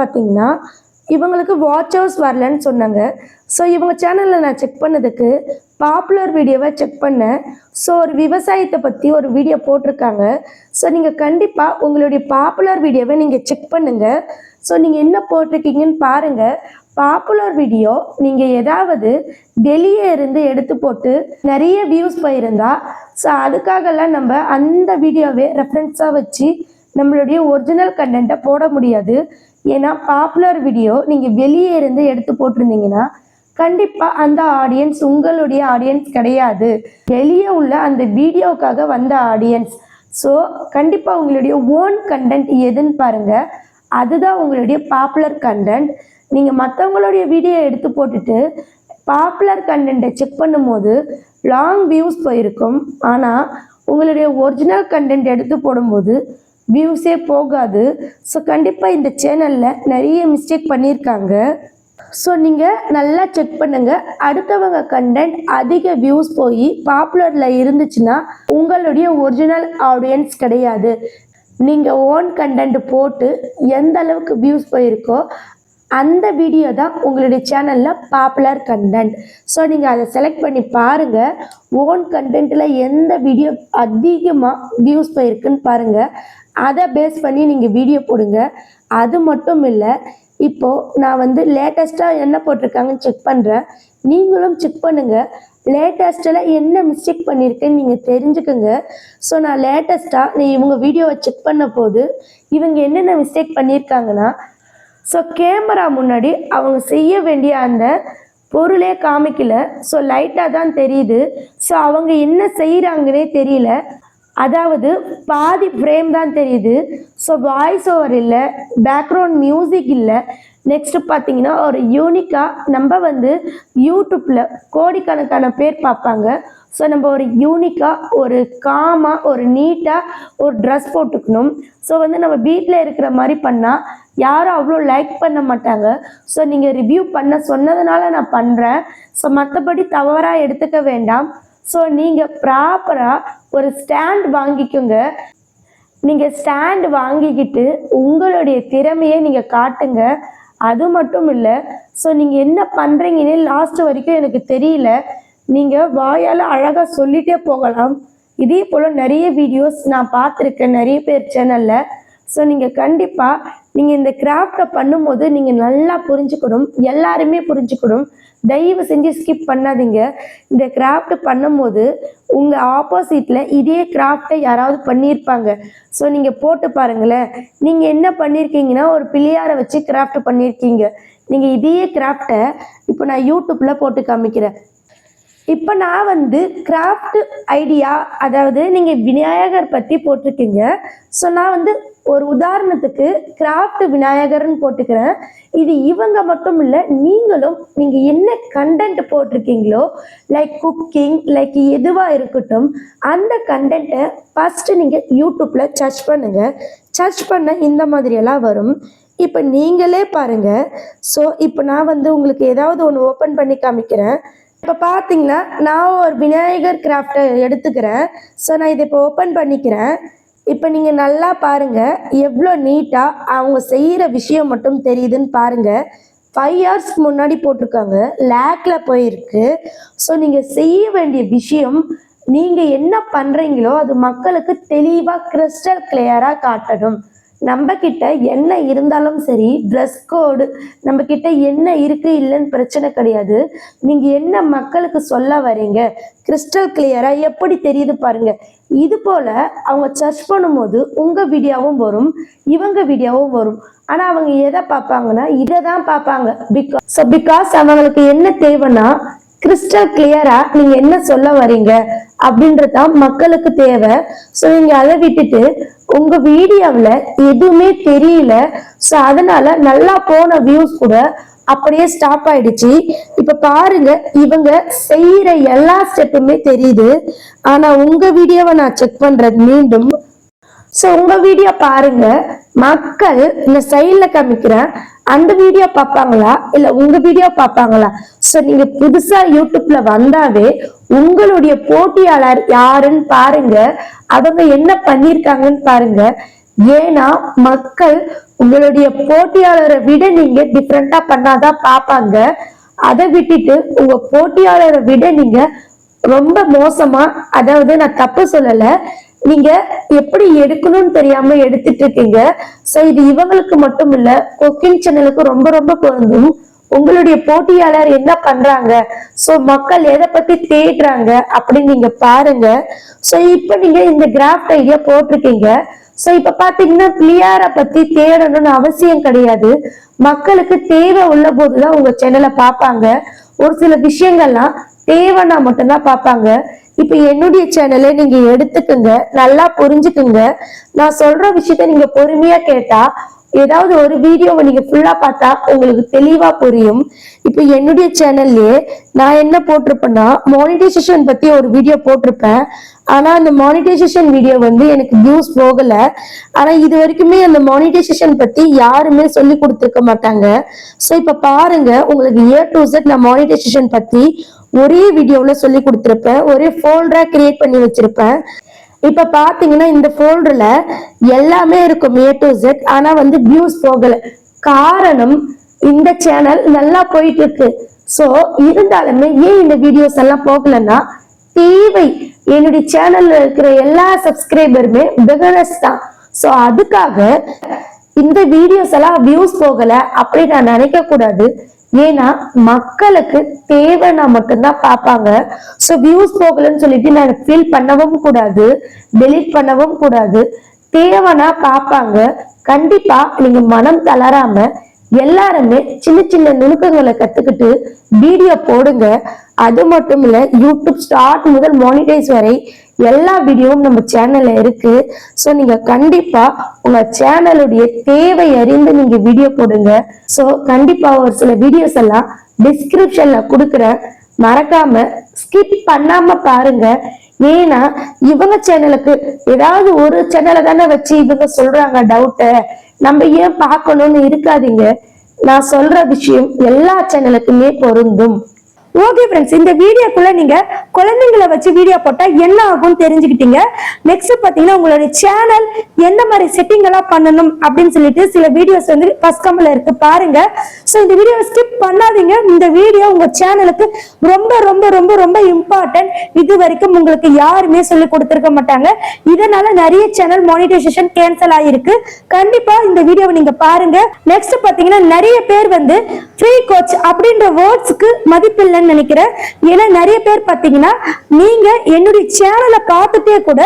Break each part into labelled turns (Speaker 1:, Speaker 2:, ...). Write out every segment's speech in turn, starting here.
Speaker 1: பார்த்தீங்கன்னா இவங்களுக்கு watch hours வரலன்னு சொன்னாங்க. ஸோ இவங்க சேனலில் நான் செக் பண்ணதுக்கு பாப்புலர் வீடியோவை செக் பண்ணேன். ஸோ ஒரு விவசாயத்தை பற்றி ஒரு வீடியோ போட்டிருக்காங்க. ஸோ நீங்கள் கண்டிப்பாக உங்களுடைய பாப்புலர் வீடியோவை நீங்கள் செக் பண்ணுங்கள் ஸோ நீங்கள் என்ன போட்டிருக்கீங்கன்னு பாருங்கள் பாப்புலர் வீடியோ நீங்கள் ஏதாவது வெளியே இருந்து எடுத்து போட்டு நிறைய வியூஸ் போயிருந்தா ஸோ அதுக்காகலாம் நம்ம அந்த வீடியோவை ரெஃபரன்ஸாக வச்சு நம்மளுடைய ஒரிஜினல் கண்டென்ட்டை போட முடியாது. ஏன்னா பாப்புலர் வீடியோ நீங்கள் வெளியே இருந்து எடுத்து போட்டிருந்தீங்கன்னா கண்டிப்பாக அந்த ஆடியன்ஸ் உங்களுடைய ஆடியன்ஸ் கிடையாது. வெளியே உள்ள அந்த வீடியோக்காக வந்த ஆடியன்ஸ் ஸோ கண்டிப்பாக உங்களுடைய ஓன் கண்டென்ட் எதுன்னு பாருங்கள் அதுதான் உங்களுடைய பாப்புலர் கண்டென்ட் நீங்கள் மற்றவங்களுடைய வீடியோ எடுத்து போட்டுட்டு பாப்புலர் கண்டென்ட்டை செக் பண்ணும்போது லாங் வியூஸ் போயிருக்கும். ஆனால் உங்களுடைய ஒரிஜினல் கண்டென்ட் எடுத்து போடும்போது வியூஸே போகாது. ஸோ கண்டிப்பாக இந்த சேனலில் நிறைய மிஸ்டேக் பண்ணியிருக்காங்க. ஸோ நீங்கள் நல்லா செக் பண்ணுங்கள் அடுத்தவங்க கண்டென்ட் அதிக வியூஸ் போய் பாப்புலரில் இருந்துச்சுன்னா உங்களுடைய ஒரிஜினல் ஆடியன்ஸ் கிடையாது. நீங்கள் ஓன் கண்டென்ட் போட்டு எந்த அளவுக்கு வியூஸ் போயிருக்கோ அந்த வீடியோ தான் உங்களுடைய சேனலில் பாப்புலர் கண்டென்ட் ஸோ நீங்கள் அதை செலக்ட் பண்ணி பாருங்கள் ஓன் கண்டென்ட்டில் எந்த வீடியோ அதிகமாக வியூஸ் போயிருக்குன்னு பாருங்கள் அதை பேஸ் பண்ணி நீங்கள் வீடியோ போடுங்க. அது மட்டும் இல்லை இப்போது நான் வந்து லேட்டஸ்ட்டாக என்ன போட்டிருக்காங்கன்னு செக் பண்ணுறேன் நீங்களும் செக் பண்ணுங்கள் லேட்டஸ்ட்டில் என்ன மிஸ்டேக் பண்ணியிருக்கேன்னு நீங்கள் தெரிஞ்சுக்குங்க. ஸோ நான் லேட்டஸ்ட்டாக நீ இவங்க வீடியோவை செக் பண்ண போது இவங்க என்னென்ன மிஸ்டேக் பண்ணியிருக்காங்கன்னா ஸோ கேமரா முன்னாடி அவங்க செய்ய வேண்டிய அந்த பொருளே காமிக்கல. ஸோ லைட்டாக தான் தெரியுது. ஸோ அவங்க என்ன செய்கிறாங்கன்னே தெரியல. அதாவது பாதி ஃப்ரேம் தான் தெரியுது. ஸோ வாய்ஸ் ஓவர் இல்லை பேக்ரவுண்ட் மியூசிக் இல்லை. நெக்ஸ்ட்டு பார்த்தீங்கன்னா ஒரு யூனிக்காக நம்ம வந்து யூடியூப்பில் கோடிக்கணக்கான பேர் பார்ப்பாங்க. ஸோ நம்ம ஒரு யூனிக்காக ஒரு காமாக ஒரு நீட்டாக ஒரு ட்ரெஸ் போட்டுக்கணும். ஸோ வந்து நம்ம வீட்டில் இருக்கிற மாதிரி பண்ணால் யாரும் அவ்வளோ லைக் பண்ண மாட்டாங்க. ஸோ நீங்கள் ரிவ்யூ பண்ண சொன்னதுனால நான் பண்ணுறேன் ஸோ மற்றபடி தவறாக எடுத்துக்க வேண்டாம். ஸோ நீங்கள் ப்ராப்பராக ஒரு ஸ்டாண்ட் வாங்கிக்கோங்க. நீங்கள் ஸ்டாண்ட் வாங்கிக்கிட்டு உங்களுடைய திறமையை நீங்கள் காட்டுங்க. அது மட்டும் இல்லை ஸோ நீங்கள் என்ன பண்ணுறீங்கன்னு லாஸ்ட் வரைக்கும் எனக்கு தெரியல. நீங்கள் வாயால் அழகாக சொல்லிட்டே போகலாம். இதே போல் நிறைய வீடியோஸ் நான் பார்த்துருக்கேன் நிறைய பேர் சேனலில் ஸோ நீங்கள் கண்டிப்பாக நீங்கள் இந்த கிராஃப்டை பண்ணும்போது நீங்கள் நல்லா புரிஞ்சுக்கணும். எல்லாருமே புரிஞ்சுக்கணும். தயவு செஞ்சு ஸ்கிப் பண்ணாதீங்க. இந்த கிராஃப்ட் பண்ணும்போது உங்கள் ஆப்போசிட்டில் இதே கிராஃப்டை யாராவது பண்ணியிருப்பாங்க. ஸோ நீங்கள் போட்டு பாருங்களேன். நீங்கள் என்ன பண்ணியிருக்கீங்கன்னா ஒரு பிள்ளையாரை வச்சு கிராஃப்ட் பண்ணியிருக்கீங்க நீங்கள் இதே கிராஃப்டை இப்போ நான் யூடியூப்பில் போட்டு காமிக்கிறேன். இப்போ நான் வந்து கிராஃப்ட் ஐடியா அதாவது நீங்கள் விநாயகர் பற்றி போட்டிருக்கீங்க. ஸோ நான் வந்து ஒரு உதாரணத்துக்கு கிராஃப்ட் விநாயகர்னு போட்டுக்கிறேன். இது இவங்க மட்டும் இல்லை நீங்களும் நீங்கள் என்ன கண்டென்ட் போட்டிருக்கீங்களோ லைக் குக்கிங் லைக் எதுவாக இருக்கட்டும் அந்த கண்டென்ட்டை ஃபஸ்ட்டு நீங்கள் யூடியூப்பில் சர்ச் பண்ணுங்கள் சர்ச் பண்ண இந்த மாதிரியெல்லாம் வரும். இப்போ நீங்களே பாருங்கள் ஸோ இப்போ நான் வந்து உங்களுக்கு ஏதாவது ஒன்று ஓப்பன் பண்ணி காமிக்கிறேன். இப்போ பார்த்தீங்கன்னா நான் ஒரு விநாயகர் கிராஃப்டை எடுத்துக்கிறேன். ஸோ நான் இதை இப்போ ஓப்பன் பண்ணிக்கிறேன். இப்போ நீங்கள் நல்லா பாருங்கள் எவ்வளோ நீட்டாக அவங்க செய்கிற விஷயம் மட்டும் தெரியுதுன்னு பாருங்கள் ஃபைவ் இயர்ஸ்க்கு முன்னாடி போட்டிருக்காங்க லேக்கில் போயிருக்கு. ஸோ நீங்கள் செய்ய வேண்டிய விஷயம் நீங்கள் என்ன பண்ணுறீங்களோ அது மக்களுக்கு தெளிவாக கிறிஸ்டல் கிளியராக காட்டணும். நம்ம கிட்ட என்ன இருந்தாலும் சரி ட்ரெஸ் கோடு நம்ம கிட்ட என்ன இருக்கு இல்லைன்னு பிரச்சனை கிடையாது. நீங்க என்ன மக்களுக்கு சொல்ல வரீங்க? கிறிஸ்டல் கிளியரா எப்படி தெரியுது பாருங்க. இது போல அவங்க சர்ச் பண்ணும்போது உங்க வீடியோவும் வரும் இவங்க வீடியோவும் வரும். ஆனா அவங்க எதை பார்ப்பாங்கன்னா இதை தான் பார்ப்பாங்க. பிகாஸ் ஸோ பிகாஸ் அவங்களுக்கு என்ன தேவைன்னா கிறிஸ்டல் கிளியரா நீங்க என்ன சொல்ல வரீங்க அப்படின்றது தான் மக்களுக்கு தேவை. ஸோ நீங்க அதை விட்டுட்டு உங்க வீடியோவில் எதுவுமே தெரியல. ஸோ அதனால நல்லா போன வியூஸ் கூட அப்படியே ஸ்டாப் ஆயிடுச்சு. இப்ப பாருங்க இவங்க செய்யற எல்லா ஸ்டெப்புமே தெரியுது. ஆனா உங்க வீடியோவை நான் செக் பண்றது மீண்டும். ஸோ உங்க வீடியோ பாருங்க. மக்கள் இந்த சைடில் காமிக்கிறேன். அந்த வீடியோ பார்ப்பாங்களா? இல்லை உங்க வீடியோ பார்ப்பாங்களா? ஸோ நீங்க புதுசா யூடியூப்ல வந்தாவே உங்களுடைய போட்டியாளர் யாருன்னு பாருங்க. அவங்க என்ன பண்ணியிருக்காங்கன்னு பாருங்க. ஏன்னா மக்கள் உங்களுடைய போட்டியாளரை விட நீங்க டிஃப்ரெண்டா பண்ணாதான் பார்ப்பாங்க. அதை விட்டுட்டு உங்க போட்டியாளரை விட நீங்க ரொம்ப மோசமா அதாவது நான் தப்பு சொல்லலை நீங்க எப்படி எடுக்கணும்னு தெரியாம எடுத்துட்டு இருக்கீங்க சோ இது இவங்களுக்கு மட்டும் இல்ல குக்கிங் சேனலுக்கு ரொம்ப ரொம்ப பொருந்தும். உங்களுடைய போட்டியாளர் என்ன பண்றாங்க? சோ மக்கள் எதை பத்தி தேடுறாங்க அப்படின்னு நீங்க பாருங்க. சோ இப்ப நீங்க இந்த கிராஃப்ட் ஐடியா போட்டிருக்கீங்க. சோ இப்ப பாத்தீங்கன்னா பிளியார பத்தி தேடணும்னு அவசியம் கிடையாது. மக்களுக்கு தேவை உள்ள போதுதான் உங்க சேனலை பார்ப்பாங்க ஒரு சில விஷயங்கள்லாம் தேவைன்னா மட்டும்தான் பார்ப்பாங்க இப்ப என்னுடைய சேனலை நீங்க எடுத்துக்குங்க நல்லா புரிஞ்சுக்குங்க. நான் சொல்ற விஷயத்த நீங்க பொறுமையா கேட்டா ஏதாவது ஒரு வீடியோவை நீங்க ஃபுல்லா பார்த்தா உங்களுக்கு தெளிவா புரியும். இப்ப என்னுடைய சேனல்லே நான் என்ன போட்டிருப்பேன்னா மானிட்டைசேஷன் பத்தி ஒரு வீடியோ போட்டிருப்பேன். ஆனா அந்த மானிட்டைசேஷன் வீடியோ வந்து எனக்கு வியூஸ் போகல. ஆனா இது வரைக்குமே அந்த மானிட்டைசேஷன் பத்தி யாருமே சொல்லி கொடுத்துருக்க மாட்டாங்க. சோ இப்ப பாருங்க உங்களுக்கு ஏ டு செட் நான் மானிட்டைசேஷன் பத்தி ஒரே வீடியோல சொல்லி கொடுத்துருப்பேன். ஒரே ஃபோல்டரா கிரியேட் பண்ணி வச்சிருப்பேன். இப்ப பாத்தீங்கன்னா இந்த ஃபோல்டர்ல எல்லாமே இருக்கும் ஏ டு ஜெட் ஆனா வந்து வியூஸ் போகல. காரணம் இந்த சேனல் நல்லா போயிட்டு இருக்கு. சோ இருந்தாலுமே ஏன் இந்த வீடியோஸ் எல்லாம் போகலன்னா தேவை. என்னுடைய சேனல்ல இருக்கிற எல்லா சப்ஸ்கிரைபருமே பிகனர்ஸ் தான். சோ அதுக்காக இந்த வீடியோஸ் எல்லாம் வியூஸ் போகல அப்படி நான் நினைக்க கூடாது. ஏன்னா மக்களுக்கு தேவைன்னா மட்டும்தான் பார்ப்பாங்க. ஸோ வியூஸ் போகலன்னு சொல்லிட்டு நான் ஃபீல் பண்ணவும் கூடாது டெலீட் பண்ணவும் கூடாது. தேவைனா பார்ப்பாங்க. கண்டிப்பா நீங்க மனம் தளராம எல்லாருமே சின்ன சின்ன நுணுக்கங்களை கத்துக்கிட்டு வீடியோ போடுங்க. அது மட்டும் இல்ல யூடியூப் ஸ்டார்ட் முதல் மானிடைஸ் வரை எல்லா வீடியோவும் நம்ம சேனல்ல இருக்கு. ஸோ நீங்க கண்டிப்பா உங்க சேனலுடைய தேவை அறிந்து நீங்க வீடியோ போடுங்க. ஸோ கண்டிப்பா ஒரு சில வீடியோஸ் எல்லாம் டிஸ்கிரிப்ஷன்ல கொடுக்குறேன். மறக்காம ஸ்கிப் பண்ணாம பாருங்க. ஏன்னா இவங்க சேனலுக்கு ஏதாவது ஒரு சேனலை தானே வச்சு இவங்க சொல்றாங்க டவுட்டை நம்ம ஏன் பார்க்கணும்னு இருக்காதீங்க. நான் சொல்ற விஷயம் எல்லா சேனலுக்குமே பொருந்தும்.
Speaker 2: ஓகே ஃப்ரெண்ட்ஸ் இந்த வீடியோக்குள்ள நீங்க குழந்தைங்களை வச்சு வீடியோ போட்டா என்ன ஆகும்னு தெரிஞ்சுக்கிட்டீங்க. நெக்ஸ்ட் பாத்தீங்கன்னா உங்களுடைய சேனல் எந்த மாதிரி செட்டிங் எல்லாம் பண்ணணும் அப்படின்னு சொல்லிட்டு சில வீடியோஸ் வந்து ஃபர்ஸ்ட் கம்ல இருக்கு பாருங்க. ஸோ இந்த வீடியோவை ஸ்கிப் பண்ணாதீங்க. இந்த வீடியோ உங்க சேனலுக்கு ரொம்ப ரொம்ப ரொம்ப ரொம்ப இம்பார்ட்டன்ட் இது வரைக்கும் உங்களுக்கு யாருமே சொல்லி கொடுத்துருக்க மாட்டாங்க. இதனால நிறைய சேனல் மானிட்டைசேஷன் கேன்சல் ஆயிருக்கு. கண்டிப்பா இந்த வீடியோவை நீங்க பாருங்க. நெக்ஸ்ட் பாத்தீங்கன்னா நிறைய பேர் வந்து ஃப்ரீ கோச் அப்படின்ற வேர்ட்ஸ்க்கு மதிப்பில்லைன்னு நினைக்கிறேன் ஏன்னா நிறைய பேர் பாத்தீங்கன்னா நீங்க என்னுடைய சேனலை பார்த்துட்டே கூட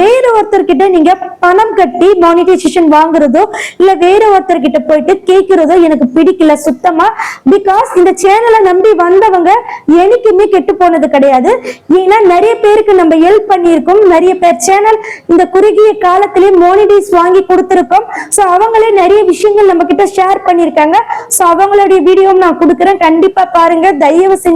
Speaker 2: வேற ஒருத்தர்கிட்ட நீங்க பணம் கட்டி மானிட்டைசேஷன் வாங்குறதோ இல்ல வேற ஒருத்தர்கிட்ட போயிட்டு கேட்கிறதோ எனக்கு பிடிக்கல சுத்தமா. பிகாஸ் இந்த சேனலை நம்பி வந்தவங்க எனக்குமே கெட்டு போனது கிடையாது. ஏன்னா நிறைய பேருக்கு நம்ம ஹெல்ப் பண்ணியிருக்கோம். நிறைய பேர் சேனல் இந்த குறுகிய காலத்திலே மோனிடைஸ் வாங்கி கொடுத்துருக்கோம். சோ அவங்களே நிறைய விஷயங்கள் நம்ம கிட்ட ஷேர் பண்ணியிருக்காங்க. சோ அவங்களுடைய வீடியோவும் நான் கொடுக்குறேன். கண்டிப்பா பாருங்க. தயவு செஞ்சு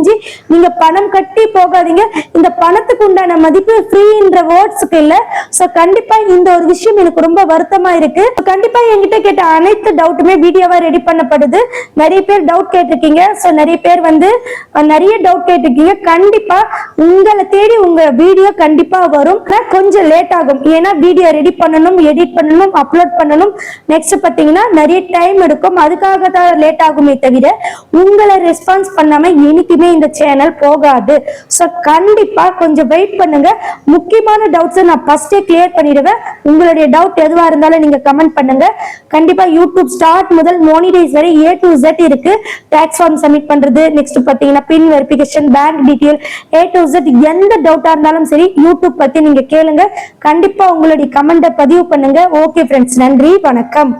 Speaker 2: நீங்க பணம் கட்டி போகாதீங்க. இந்த பணத்துக்கு உண்டான மதிப்பு ஃப்ரீன்ற வேர்ட்ஸுக்கு இல்ல. சோ கண்டிப்பா இந்த ஒரு விஷயம் எனக்கு ரொம்ப வருத்தமா இருக்கு. கண்டிப்பா என்கிட்ட கேட்ட அனைத்து டவுட்டுமே வீடியோவா ரெடி பண்ணப்படுது. நிறைய பேர் டவுட் கேட்டிருக்கீங்க. சோ நிறைய பேர் வந்து நிறைய டவுட் கேட்டிருக்கீங்க. கண்டிப்பா உங்களை தேடி உங்க வீடியோ கண்டிப்பா வரும். கொஞ்சம் லேட் ஆகும். ஏன்னா வீடியோ ரெடி பண்ணணும் எடிட் பண்ணணும் அப்லோட் பண்ணணும். நெக்ஸ்ட் பாத்தீங்கன்னா நிறைய டைம் எடுக்கும். அதுக்காக தான் லேட் ஆகுமே தவிர உங்களை ரெஸ்பான்ஸ் பண்ணாம எனக்குமே இந்த சேனல் போகாது. ஸோ கண்டிப்பா கொஞ்சம் வெயிட் பண்ணுங்க. முக்கியமான டவுட்ஸை நான் ஃபர்ஸ்டே கிளியர் பண்ணிடுவேன். உங்களுடைய டவுட் எதுவா இருந்தாலும் நீங்க கமெண்ட் பண்ணுங்க. கண்டிப்பா யூடியூப் ஸ்டார்ட் முதல் மோனிடைஸ் வரை ஏ டு இசட் இருக்கு. டேக்ஸ் ஃபார்ம் சப்மிட் பண்றது நெக்ஸ்ட் பாத்தீங்கன்னா PIN verification bank detail A to Z எந்த டவுட்டா இருந்தாலும் சரி யூடியூப் பத்தி நீங்க கேளுங்க. கண்டிப்பா உங்களுடைய கமெண்ட்டை பதிவு பண்ணுங்க. ஓகே ஃப்ரெண்ட்ஸ் நன்றி வணக்கம்.